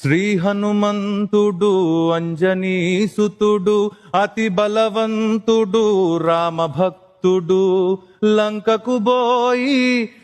శ్రీ హనుమంతుడు అంజనీసుతుడు అతి బలవంతుడు రామభక్తుడు లంకకు బోయి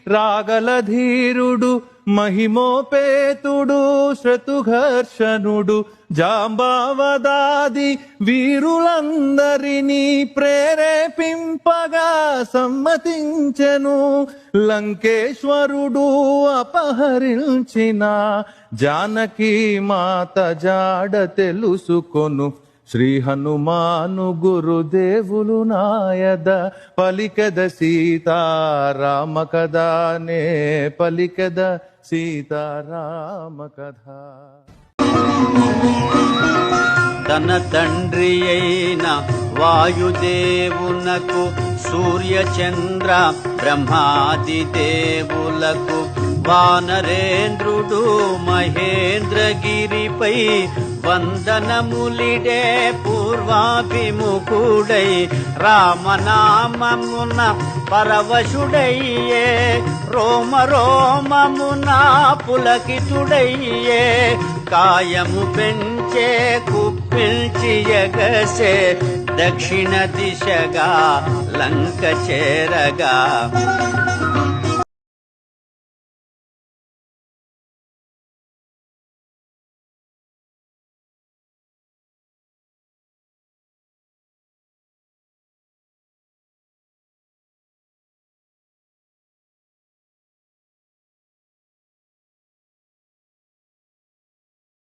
రాగల ధీరుడు మహిమోపేతుడు శ్రతుఘర్షణుడు జాంబావదాది వీరులందరినీ ప్రేరేపింపగా సమ్మతించెను. లంకేశ్వరుడు అపహరించిన జానకి మాత జాడ తెలుసుకొను. శ్రీ హనుమాను గురుదేవులు నాయద పలికద సీతారామ కదానే పలికద సీతారామ కథ. తన తండ్రి అయిన వాయుదేవునకు సూర్యచంద్ర బ్రహ్మాది దేవులకు వానరేంద్రుడు మహేంద్రగిరిపై వందనములిడే పూర్వాభిముఖుడై రామనామమున పరవశుడయ్యే రోమ రోమమున పులకితుడయ్యే కాయము పెంచే కుప్పిల్చి ఎగసే దక్షిణ దిశగా లంక చేరగా.